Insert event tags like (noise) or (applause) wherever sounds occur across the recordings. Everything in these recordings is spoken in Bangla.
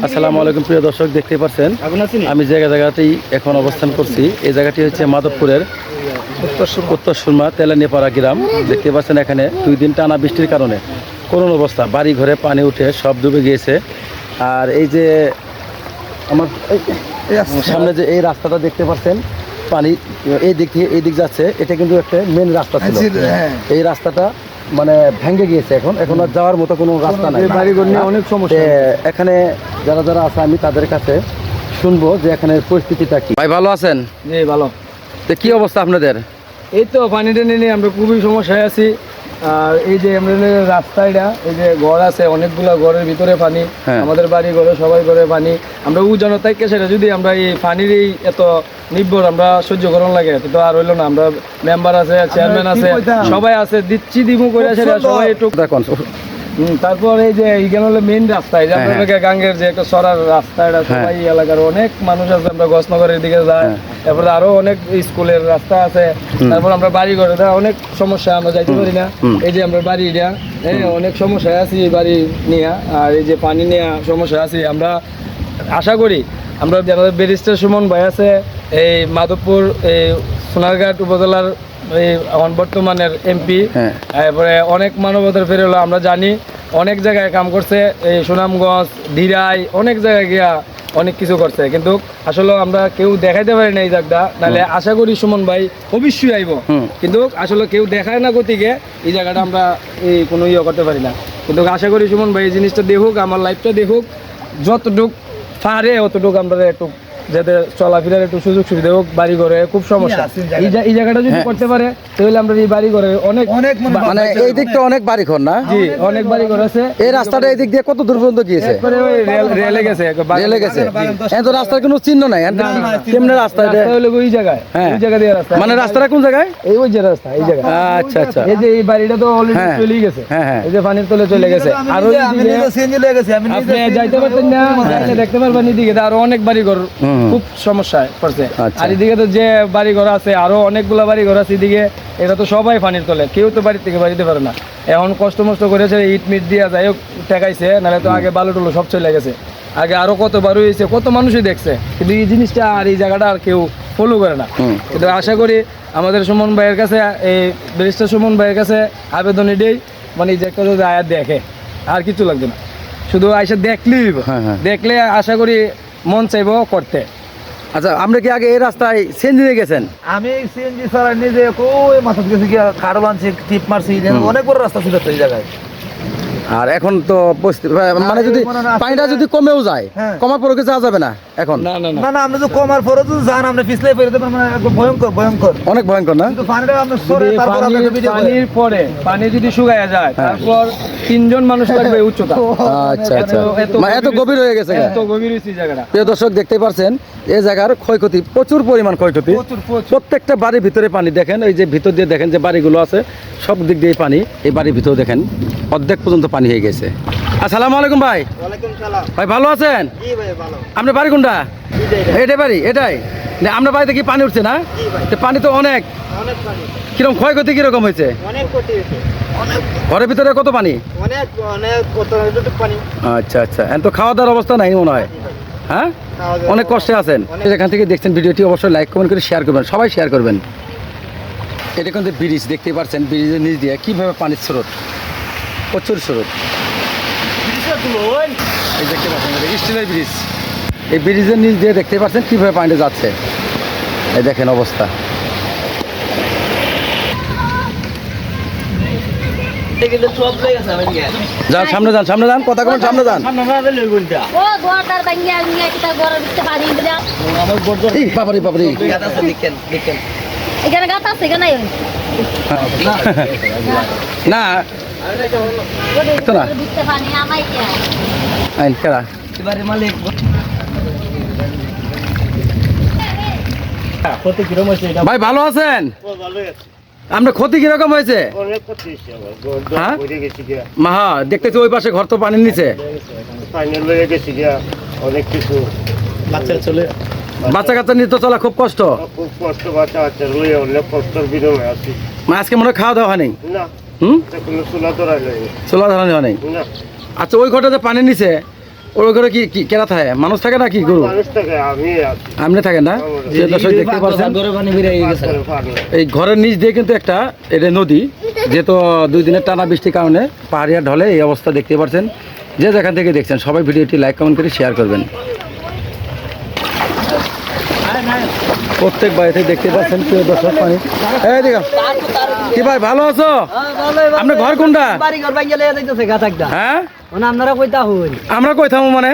আসসালামু আলাইকুম প্রিয় দর্শক দেখতে পাচ্ছেন আমি জায়গা জায়গাতেই এখন অবস্থান করছি এই জায়গাটি হচ্ছে মাধবপুরের উত্তর সুরমা। তেলানিপাড়া গ্রাম। দেখতে পাচ্ছেন এখানে দুই দিন টানা বৃষ্টির কারণে। করুণ অবস্থা বাড়ি ঘরে পানি উঠে সব ডুবে গিয়েছে। আর এই যে আমার সামনে যে এই রাস্তাটা দেখতে পাচ্ছেন পানি এই দিক থেকে এই দিক যাচ্ছে এটা কিন্তু একটা মেন রাস্তা ছিল। হ্যাঁ। এই রাস্তাটা মানে ভেঙে গিয়েছে এখন। এখন আর যাওয়ার মতো কোনো রাস্তা নাই। বাড়িঘর নিয়ে অনেক সমস্যা। এখানে যারা যারা আছে আমি তাদের কাছে শুনব যে এখানে পরিস্থিতিটা কি। ভাই ভালো আছেন? জি ভালো। তো কি অবস্থা আপনাদের? এই তো পানি টানি নিয়ে আমরা খুবই সমস্যায় আছি। আর এই যে এমরেলের রাস্তাটা এই যে ঘর আছে অনেকগুলা ঘরের ভিতরে পানি হ্যাঁ। আমাদের বাড়ি ঘরে সবাই ঘরে পানি। আমরা উজানো তাইকে সেটা যদি আমরা এই পানির এই এত নির্ভর আমরা সহ্য করন লাগে তো আর হইল না। আমরা মেম্বার আছে চেয়ারম্যান আছে সবাই আছে দিচ্ছি দিমু করে সেটা সবাই একটু তারপর এই যে এইখানে হলো মেইন রাস্তা এই যে হ্যাঁ, গাঙ্গের যে একটা সরার রাস্তা এটা সবাই এই এলাকার অনেক মানুষ আছে আমরা গসনগরের দিকে যাই হ্যাঁ। তারপরে আরও অনেক স্কুলের রাস্তা আছে তারপর আমরা বাড়ি ঘরে অনেক সমস্যা আমরা যাইতে পারি না। এই যে আমরা বাড়ি এটা এই অনেক সমস্যা আছি এই বাড়ি নিয়ে আর এই যে পানি নিয়ে সমস্যা আছি আমরা আশা করি আমরা যারা ব্যারিস্টার সুমন ভাই আছে এই মাধবপুর এই সোনারঘাট উপজেলার এখন বর্তমানের এমপি হ্যাঁ। তারপরে অনেক মানবতার ফেরে হলো আমরা জানি। অনেক জায়গায় কাম করছে এই সুনামগঞ্জ ধীরাই অনেক জায়গায় গিয়া অনেক কিছু করছে। কিন্তু আসলে আমরা কেউ দেখাইতে পারি না এই জায়গাটা। নাহলে আশা করি সুমন ভাই অবশ্যই আইব। কিন্তু আসলে কেউ দেখায় না গতিকে এই জায়গাটা আমরা এই কোনো ইয়ে করতে পারি না। কিন্তু আশা করি সুমন ভাই এই জিনিসটা দেখুক আমার লাইফটা দেখুক যতটুক পারে অতটুক আমরা একটু যাতে চলাফেরার একটু সুযোগ সুবিধা হোক বাড়ি ঘরে খুব সমস্যা। এই জায়গাটা। যদি হ্যাঁ। করতে পারে তাহলে আমরা এই বাড়ি ঘরে অনেক অনেক মানে এই দিকটা অনেক বাড়ি ঘর না? জি অনেক বাড়ি ঘর আছে। এই রাস্তাটা এই দিক দিয়ে কত দূর পর্যন্ত গিয়েছে? রেল গেছে রেলে গেছে। এখন তো রাস্তার কোনো চিহ্ন নাই। কেমনে রাস্তা এটা রাস্তা হলো ওই জায়গায়। হ্যাঁ। ওই জায়গা দিয়ে রাস্তা। মানে রাস্তাটা কোন জায়গায়? এই ওই যে রাস্তা এই জায়গা। আচ্ছা আচ্ছা। এই যে এই বাড়িটা তো অলরেডি চলে গেছে। হ্যাঁ, হ্যাঁ। এই যে পানির তলে চলে গেছে। আর ওই আমি দিকে নিজে সিএনজি লয়ে গেছি আমি আপনি যাইতে পারতেন না। দেখতে পারবেন এদিকে। আরও অনেক বাড়ি ঘর। খুব সমস্যায় পড়ছে আচ্ছা। আর এদিকে তো যে বাড়ি ঘর আছে আরও অনেকগুলা বাড়ি ঘর আছে এদিকে এটা তো সবাই পানির তলে কেউ তো বাড়ি থেকে বাড়িতে পারে না এখন কষ্ট মষ্ট করেছে ইট মিট দিয়া যাই হোক টেকাইছে নাহলে তো আগে বালু টুলু সব চলে গেছে আগে আরও কত বার হয়েছে কত মানুষই দেখছে কিন্তু এই জিনিসটা আর এই জায়গাটা আর কেউ ফলো করে না। কিন্তু আশা করি আমাদের সুমন ভাইয়ের কাছে এই ব্যারিস্টার সুমন ভাইয়ের কাছে আবেদন এটাই মানে এই যে একটা যদি আয়াত দেখে আর কিছু লাগবে না শুধু আইসা দেখলেই। হ্যাঁ, হ্যাঁ। দেখলে আশা করি মন চাইব করতে। আচ্ছা আপনি কি আগে এই রাস্তায় সিএনজি দিয়ে গেছেন? আমি সিএনজি ছাড়া নিজে কই মাথা গেছি কি কারও বানছি টিপ মারছি অনেক বড় রাস্তা ছিল এই জায়গায়। আর এখন তো মানে যদি পানিটা যদি কমেও যায় হ্যাঁ। কমার পরে কি যাওয়া যাবে না? এখন? না না না। না না তো কমার পরে তো যান আমরা পিছলে ফেলে দেবেন মানে ভয়ঙ্কর ভয়ঙ্কর। অনেক ভয়ঙ্কর না? কিন্তু পানিটা আমরা সরে তারপর আমরা ভিডিও পানির পরে পানি যদি শুকায় যায় হ্যাঁ। তারপর তিনজন মানুষ লাগবে (laughs) উচ্চতা। আচ্ছা আচ্ছা। এত- এত মানে এত গভীর হয়ে গেছে এত গভীর হয়েছে জায়গাটা। প্রিয় দর্শক দেখতে পারছেন এই জায়গার ক্ষয়ক্ষতি প্রচুর পরিমাণ ক্ষয়ক্ষতি। প্রত্যেকটা বাড়ির ভিতরে পানি দেখেন এই যে ভিতর দিয়ে দেখেন যে বাড়িগুলো আছে সব দিক দিয়ে পানি এই বাড়ির ভিতরে দেখেন অর্ধেক পর্যন্ত পানি হয়ে গেছে। আসসালামু আলাইকুম ভাই। ভাই ভালো আছেন? আপনার বাড়ি কোনটা? এটাই বাড়ি এটাই? আপনার বাড়িতে কি পানি উঠছে না? পানি তো অনেক। কীরকম ক্ষয়ক্ষতি কীরকম হয়েছে? ঘরের ভিতরে কত পানি? আচ্ছা আচ্ছা। এখন তো খাওয়া দাওয়ার অবস্থা নাই মনে হয়। হ্যাঁ? অনেক কষ্টে আছেন। এখান থেকে দেখছেন ভিডিওটি অবশ্যই লাইক কমেন্ট করে শেয়ার করবেন। সবাই শেয়ার করবেন। এটা কিন্তু ব্রিজ দেখতে পাচ্ছেন ব্রিজের নিচ দিয়ে। কীভাবে পানির স্রোত? প্রচুর স্রোত। এই দেখতে পাচ্ছেন স্টিলের ব্রিজ। এই ব্রিজের নিচ দিয়ে দেখতে পাচ্ছেন কীভাবে পানিটা যাচ্ছে। এই দেখেন অবস্থা। যান সামনে যান সামনে যান কথা কবেন সামনে যান। বাবারি বাবারি এখানে গাত আছে এখানে না। তো না। পানি আইন কেরা? ভাই ভালো আছেন? আপনার ক্ষতি কীরকম হয়েছে? অনেক হ্যাঁ? মাহা দেখতেছি ওই পাশে ঘর তো পানির নিচে। পানি লয়ে গেছে গিয়া। বাচ্চা কাচ্চা নিয়ে তো চলা খুব কষ্ট। খুব কষ্ট বাচ্চা বাচ্চা লয়ে অনেক কষ্টের বিনিময়ে আছি। মানে আজকে মনে খাওয়া দাওয়া হয়নি না। হুম? চুলা ধরা নেই। চোলা ধরানি হয়নি না। আচ্ছা ওই ঘরটা যে পানির নিচে ওই ঘরে কি কি কেনা থাকে? মানুষ থাকে না কি গরু? আপনি থাকেন না? দর্শক দেখতে পাচ্ছেন এই ঘরের নিচ দিয়ে কিন্তু একটা এটা নদী যেহেতু দুই দিনের টানা বৃষ্টির কারণে পাহাড়িয়া ঢলে এই অবস্থা দেখতে পাচ্ছেন। যে যেখান থেকে দেখছেন সবাই ভিডিওটি লাইক কমেন্ট করে শেয়ার করবেন। প্রত্যেক বাড়িতে দেখতে পাচ্ছেন প্রিয় দর্শক পানি। এই দিকে কি ভাই ভালো আছো? আপনার ঘর কোনটা? হ্যাঁ? মানে আপনারা কইতা হইন আমরা কই থামো মানে?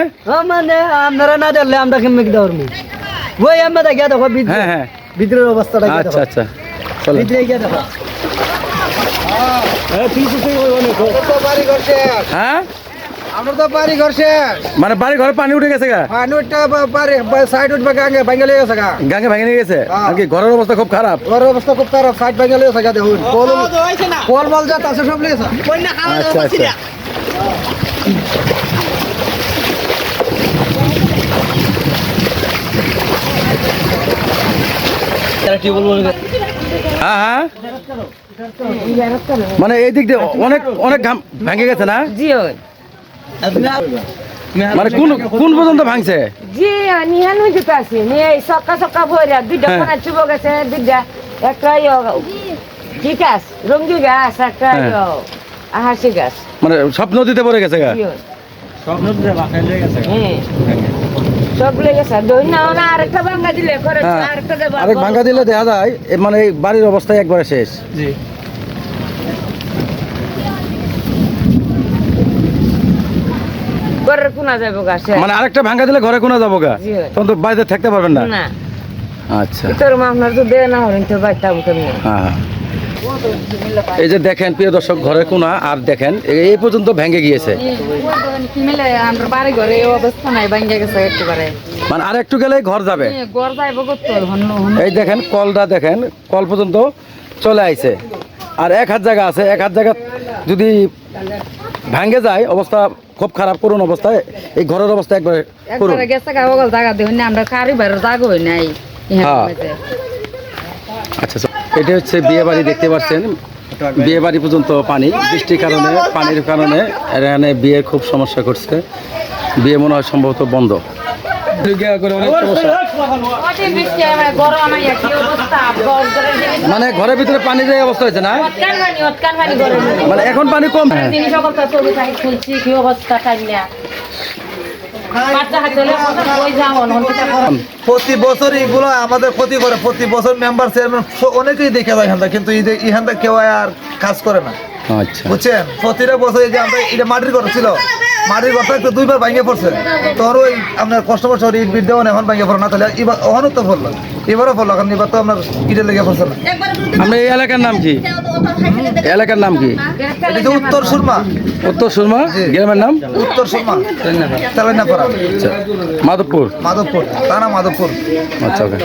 মানে আপনারা না দেখলে আমরা কেমনে কি দৌড়মু ওই আমরা দেখে দেখো হ্যাঁ হ্যাঁ। ভিতরের অবস্থাটা আচ্ছা আচ্ছা। চলো ভিতরে গিয়ে দেখো। হ্যাঁ? আমরা তো বাড়ি ঘর শেষ। মানে বাড়ি ঘরে পানি উঠে গেছে গা? পানিটা বাড়ি সাইড উঠবে গাঙ্গে ভাঙ্গে লেগে গেছে গা। গাঙ্গে ভেঙে গেছে? আর কি ঘরের অবস্থা খুব খারাপ? ঘরের অবস্থা খুব খারাপ সাইড ভাঙ্গে লেগে গেছে গা দেখুন। কল কল বল যা আছে সব লেগেছে আচ্ছা আচ্ছা। হ্যাঁ হ্যাঁ। মানে এই দিক দিয়ে অনেক অনেক ঘাম ভেঙে গেছে না? জি ওই। মানে কোন কোন পর্যন্ত ভাঙছে? জি নিহান হইতে পারছি নিয়ে এই সক্কা সক্কা ভরে দুইটা হ্যাঁ। কোনা চুবো গেছে দুইটা। একটা কি গাছ? রঙ্গি গাছ একটা হ্যাঁ। আহাসি গাছ। মানে সব নদীতে পড়ে গেছে গা? জি। হ্যাঁ। সব লেগেছে দই না না আরেকটা ভাঙ্গা দিলে করে হ্যাঁ। আরেকটা দেবো ভাঙ্গা দিলে দেখা যায় মানে এই বাড়ির অবস্থা একবারে শেষ। ঘরের কোনা যাব গাছে মানে আরেকটা ভাঙ্গা দিলে ঘরে কোনা যাব গা? তখন তো বাড়িতে থাকতে পারবেন না? না। আচ্ছা। তোর মা আপনার তো দে না হলেন তো বাইতাম কেমন? হ্যাঁ। এই যে দেখেন প্রিয় দর্শক ঘরের কোনা আর দেখেন এই পর্যন্ত ভেঙে গিয়েছে। ঘরে মানে আর একটু গেলেই ঘর যাবে। এই দেখেন কলটা দেখেন কল পর্যন্ত চলে আইছে। আর এক হাত জায়গা আছে এক হাত জায়গা যদি ভাঙ্গে যায় অবস্থা খুব খারাপ করুন অবস্থায়। এই ঘরের অবস্থা একবার করুন। আমরা কারি বাইরে জাগো নাই হ্যাঁ। আচ্ছা আচ্ছা। এটা হচ্ছে বিয়ে বাড়ি দেখতে পাচ্ছেন। বিয়ে বাড়ি পর্যন্ত পানি বৃষ্টির কারণে পানির কারণে এখানে বিয়ে খুব সমস্যা করছে। বিয়ে মনে হয় সম্ভবত বন্ধ। মানে ঘরের ভিতরে পানি যায় অবস্থা হয়েছে না? মানে এখন পানি কম। হ্যাঁ। কি অবস্থা প্রতি বছর এগুলো আমাদের ক্ষতি করে প্রতি বছর মেম্বার চেয়ারম্যান অনেকেই দেখে যায় এখানটা কিন্তু এই এখানটা কেউ আর কাজ করে না। আচ্ছা। বুঝছেন? প্রতিটা বছর এই যে আমরা এটা মাটির ঘর ছিল। মাটির ঘরটা একটু দুইবার ভাঙে পড়ছে। তোর ওই আপনার কষ্ট কষ্ট ইট বিট দেওয়া এখন ভাঙে পড়ে। না তাহলে এবার ওখানেও তো পড়ল। এবারও পড়ল কারণ এবার তো আপনার ইটের লেগে পড়ছে না। আমরা এই এলাকার নাম কি? এলাকার নাম কি? এটা উত্তর সুরমা। উত্তর সুরমা? গ্রামের নাম? উত্তর সুরমা। তেলেনাপাড়া আচ্ছা। মাধবপুর? মাধবপুর। থানা মাধবপুর। আচ্ছা ওকে।